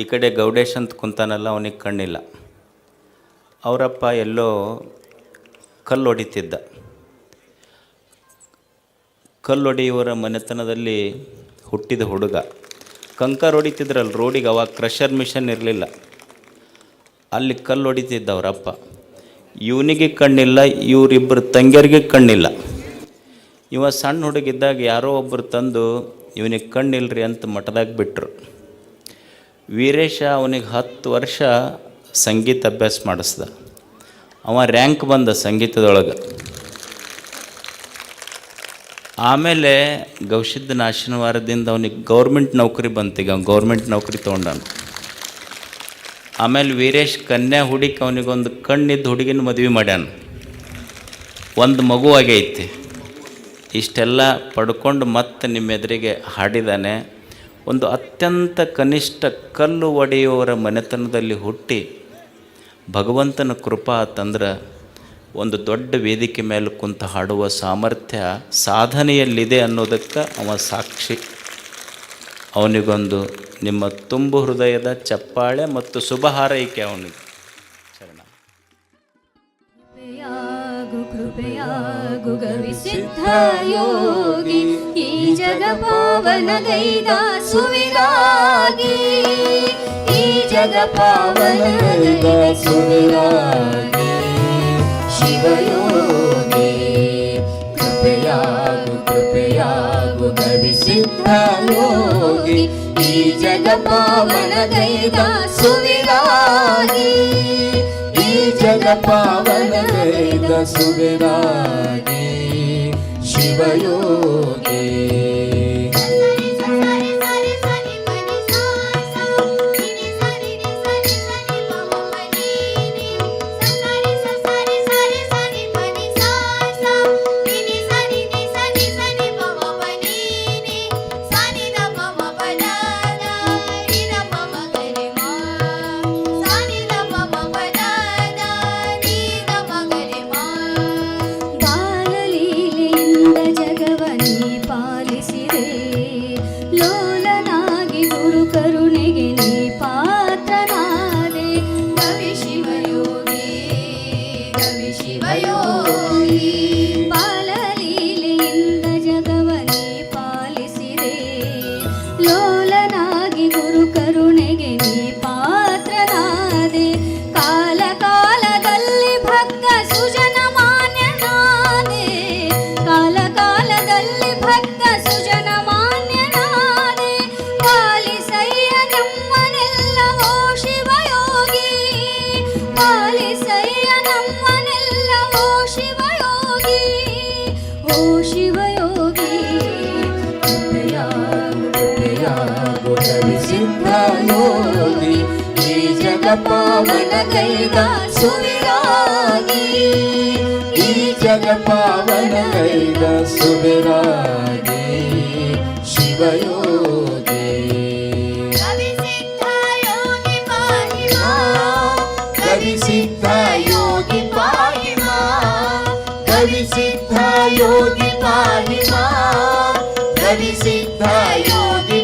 ಈ ಕಡೆ ಗೌಡೇಶ್ ಅಂತ ಕುಂತಾನಲ್ಲ, ಅವನಿಗೆ ಕಣ್ಣಿಲ್ಲ. ಅವರಪ್ಪ ಎಲ್ಲೋ ಕಲ್ಲು ಹೊಡಿತಿದ್ದ. ಕಲ್ಲು ಹೊಡೆಯುವರ ಮನೆತನದಲ್ಲಿ ಹುಟ್ಟಿದ ಹುಡುಗ. ಕಂಕರ್ ಹೊಡಿತಿದ್ರಲ್ಲ, ರೋಡಿಗೆ ಅವಾಗ ಕ್ರಷರ್ ಮಿಷನ್ ಇರಲಿಲ್ಲ. ಅಲ್ಲಿ ಕಲ್ಲು ಹೊಡಿತಿದ್ದ ಅವರಪ್ಪ. ಇವನಿಗೆ ಕಣ್ಣಿಲ್ಲ ಇವರಿಬ್ಬರು ತಂಗಿಯರಿಗೆ ಕಣ್ಣಿಲ್ಲ. ಇವ ಸಣ್ಣ ಹುಡುಗಿದ್ದಾಗ ಯಾರೋ ಒಬ್ಬರು ತಂದು, ಇವನಿಗೆ ಕಣ್ಣಿಲ್ರಿ ಅಂತ ಮಠದಾಗ ಬಿಟ್ಟರು ವೀರೇಶ ಅವನಿಗೆ ಹತ್ತು ವರ್ಷ ಸಂಗೀತ ಅಭ್ಯಾಸ ಮಾಡಿಸ್ದ. ಅವ ರ್ಯಾಂಕ್ ಬಂದ ಸಂಗೀತದೊಳಗೆ. ಆಮೇಲೆ ಗೌಶಿದ್ದನ ಆಶೀರ್ವಾದದಿಂದ ಅವನಿಗೆ ಗೌರ್ಮೆಂಟ್ ನೌಕರಿ ಬಂತೀಗ ಅವ್ನು ಗೌರ್ಮೆಂಟ್ ನೌಕರಿ ತೊಗೊಂಡನು. ಆಮೇಲೆ ವೀರೇಶ್ ಕನ್ಯಾ ಹುಡುಗಿ ಅವನಿಗೊಂದು ಕಣ್ಣಿದ್ದ ಹುಡುಗಿನ ಮದುವೆ ಮಾಡ್ಯಾನ. ಒಂದು ಮಗು ಆಗೈತಿ. ಇಷ್ಟೆಲ್ಲ ಪಡ್ಕೊಂಡು ಮತ್ತೆ ನಿಮ್ಮ ಎದುರಿಗೆ ಹಾಡಿದಾನೆ. ಒಂದು ಅತ್ಯಂತ ಕನಿಷ್ಠ ಕಲ್ಲು ಒಡೆಯುವವರ ಮನೆತನದಲ್ಲಿ ಹುಟ್ಟಿ ಭಗವಂತನ ಕೃಪಾ ತಂದ್ರೆ ಒಂದು ದೊಡ್ಡ ವೇದಿಕೆ ಮೇಲೆ ಕುಂತು ಹಾಡುವ ಸಾಮರ್ಥ್ಯ ಸಾಧನೆಯಲ್ಲಿದೆ ಅನ್ನೋದಕ್ಕೆ ಅವ ಸಾಕ್ಷಿ. ಅವನಿಗೊಂದು ನಿಮ್ಮ ತುಂಬು ಹೃದಯದ ಚಪ್ಪಾಳೆ ಮತ್ತು ಶುಭ ಹಾರೈಕೆ ಅವನಿಗೆ. कृपया गुगविसिद्धयोगी ई जगपावनगैदा सुविरागी। ई जगपावनगैदा सुविरागी। शिवयोगी कृपया कृपया गुगविसिद्धयोगी ई जगपावनगैदा सुविरागी। जग पावन वेद सुविरागी शिवयोगी ಲೋಲನಾಗಿ ಗುರು ಕರುಣೆಗೆ ನೀ ಪಾತ್ರನಾದೆ. ಕವಿ ಶಿವಯೋಗಿ ಕವಿ ಶಿವಯೋಗಿ सिद्धयोगी श्री जगपावन कैला सुविरागी ई जगपावन कैला सुविरागी शिवयोगी कवि सिद्ध योगि पाहि मा रविसिद्ध योगि